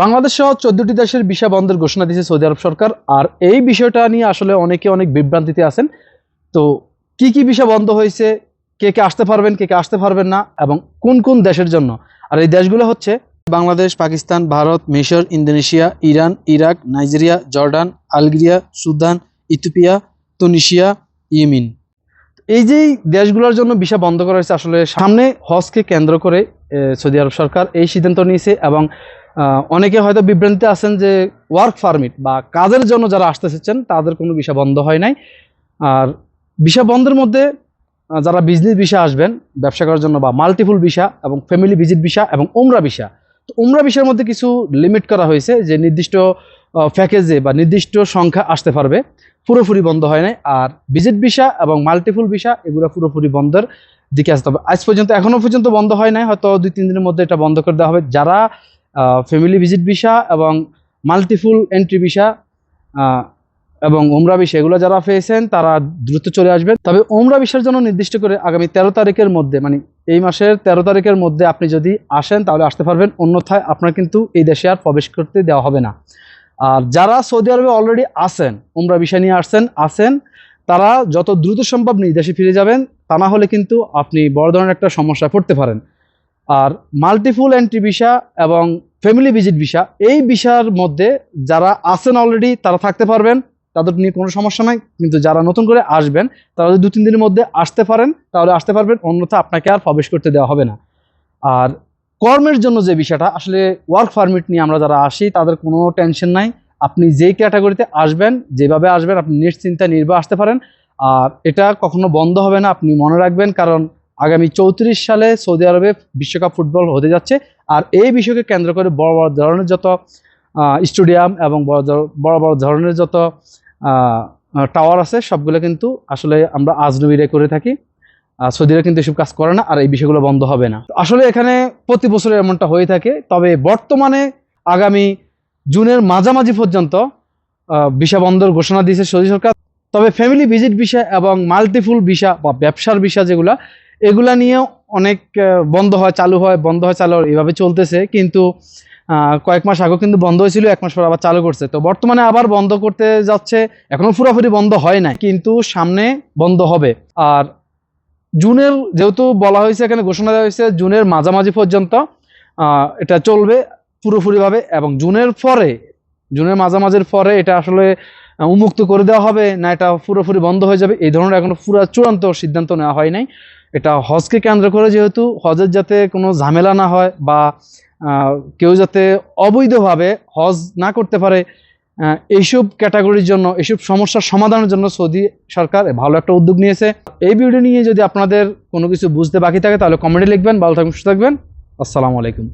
বাংলাদেশ সহ চোদ্দটি দেশের ভিসা বন্ধের ঘোষণা দিয়েছে সৌদি আরব সরকার। আর এই বিষয়টা নিয়ে আসলে অনেকে অনেক বিভ্রান্তিতে আছেন। তো কি কি ভিসা বন্ধ হয়েছে, কে কে আসতে পারবেন, কে কে আসতে পারবেন না, এবং কোন কোন দেশের জন্য? আর এই দেশগুলো হচ্ছে বাংলাদেশ, পাকিস্তান, ভারত, মিশর, Indonesia, Iran, Iraq, Nigeria, Jordan Algeria Sudan, Ethiopia, Tunisia, Yemen. এই যে দেশগুলোর জন্য ভিসা বন্ধ করা হয়েছে, আসলে সামনে হজকে কেন্দ্র করে সৌদি আরব সরকার এই সিদ্ধান্ত নিয়েছে এবং অনেকে হয়তো বিভ্রান্তিতে আছেন যে ওয়ার্ক পারমিট বা কাজের জন্য যারা আসতে এসেছেন তাদের কোনো ভিসা বন্ধ হয় নাই। আর ভিসা বন্ধের মধ্যে যারা বিজনেস ভিসা আসবেন, ব্যবসা করার জন্য বা মাল্টিপুল ভিসা এবং ফ্যামিলি ভিজিট ভিসা এবং উমরা ভিসা তো উমরা ভিসার মধ্যে কিছু লিমিট করা হয়েছে যে নির্দিষ্ট প্যাকেজে বা নির্দিষ্ট সংখ্যা আসতে পারবে। পুরোপুরি বন্ধ হয় নাই। আর ভিজিট ভিসা এবং মাল্টিপুল ভিসা এগুলো পুরোপুরি বন্ধের দিকে আসতে হবে। আজ পর্যন্ত এখনও পর্যন্ত বন্ধ হয় নাই। হয়তো দুই, তিন দিনের মধ্যে এটা বন্ধ করে দেওয়া হবে। যারা ফ্যামিলি ভিজিট ভিসা এবং মাল্টিফুল এন্ট্রি ভিসা এবং ওমরা ভিসা এগুলো যারা পেয়েছেন, তারা দ্রুত চলে আসবেন। তবে ওমরা ভিসার জন্য নির্দিষ্ট করে আগামী তেরো তারিখের মধ্যে মানে এই মাসের তেরো তারিখের মধ্যে আপনি যদি আসেন, তাহলে আসতে পারবেন। অন্যথায় আপনার কিন্তু এই দেশে আর প্রবেশ করতে দেওয়া হবে না। আর যারা সৌদি আরবে অলরেডি আসেন ওমরা বিষয় নিয়ে আসছেন আসেন তারা যত দ্রুত সম্ভব নিজ দেশে ফিরে যাবেন, তা না হলে কিন্তু আপনি বড় ধরনের একটা সমস্যায় পড়তে পারেন। আর মাল্টিফুল এন্ট্রি ভিসা এবং ফ্যামিলি ভিজিট ভিসা এই ভিসার মধ্যে যারা আছেন অলরেডি তারা থাকতে পারবেন, তাদের নিয়ে কোনো সমস্যা নাই, কিন্তু যারা নতুন করে আসবেন, তারা যদি দু তিন দিনের মধ্যে আসতে পারেন, তাহলে আসতে পারবেন, অন্যথা আপনাকে আর প্রবেশ করতে দেওয়া হবে না। আর কর্মের জন্য যে বিষয়টা আসলে ওয়ার্ক পারমিট নিয়ে আমরা যারা আসি, তাদের কোনো টেনশন নাই, আপনি যেই ক্যাটাগরিতে আসবেন, যেভাবে আসবেন, আপনি নিশ্চিন্তা নির্ভর আসতে পারেন, আর এটা কখনো বন্ধ হবে না, আপনি মনে রাখবেন, কারণ আগামী চৌত্রিশ সালে সৌদি আরবে বিশ্বকাপ ফুটবল হতে যাচ্ছে। আর এই বিষয়কে কেন্দ্র করে বড় বড় ধরনের যত স্টেডিয়াম এবং বড় বড় বড় ধরনের যত টাওয়ার আছে, সবগুলো কিন্তু আসলে আমরা আজনবীরে করে থাকি। সৌদিরা কিন্তু এসব কাজ করে না আর এই বিষয়গুলো বন্ধ হবে না। আসলে এখানে প্রতি বছর এমনটা হয়ে থাকে। তবে বর্তমানে আগামী জুনের মাঝামাঝি পর্যন্ত ভিসা বন্ধের ঘোষণা দিয়েছে সৌদি সরকার। তবে ফ্যামিলি ভিজিট ভিসা এবং মাল্টিপুল ভিসা বা ব্যবসার ভিসা যেগুলা, এগুলা নিয়ে অনেক বন্ধ হয়, চালু হয়, বন্ধ হয়, চালু এভাবে চলতেছে। কিন্তু কয়েক মাস আগে কিন্তু বন্ধ হয়েছিল, এক মাস পর আবার চালু করছে। তো বর্তমানে আবার বন্ধ করতে যাচ্ছে এখনও পুরোপুরি বন্ধ হয় নাই, কিন্তু সামনে বন্ধ হবে। আর জুনের, যেহেতু বলা হয়েছে, এখানে ঘোষণা দেওয়া হয়েছে, জুনের মাঝামাঝি পর্যন্ত এটা চলবে পুরোপুরিভাবে এবং জুনের পরে, জুনের মাঝামাঝির পরে এটা আসলে উন্মুক্ত করে দেওয়া হবে, না এটা পুরোপুরি বন্ধ হয়ে যাবে। এই ধরনের এখনও পুরো চূড়ান্ত সিদ্ধান্ত নেওয়া হয় নাই। এটা হজকে কেন্দ্র করে যেহেতু হজের যাতে কোনো ঝামেলা না হয় বা কেউ যাতে অবৈধভাবে হজ না করতে পারে এইসব ক্যাটাগরির জন্য, এইসব সমস্যার সমাধানের জন্য সৌদি সরকার ভালো একটা উদ্যোগ নিয়েছে। এই ভিডিও নিয়ে যদি আপনাদের কোনো কিছু বুঝতে বাকি থাকে, তাহলে কমেন্টে লিখবেন। ভালো থাকবেন, সুস্থ থাকবেন। আসসালামু আলাইকুম।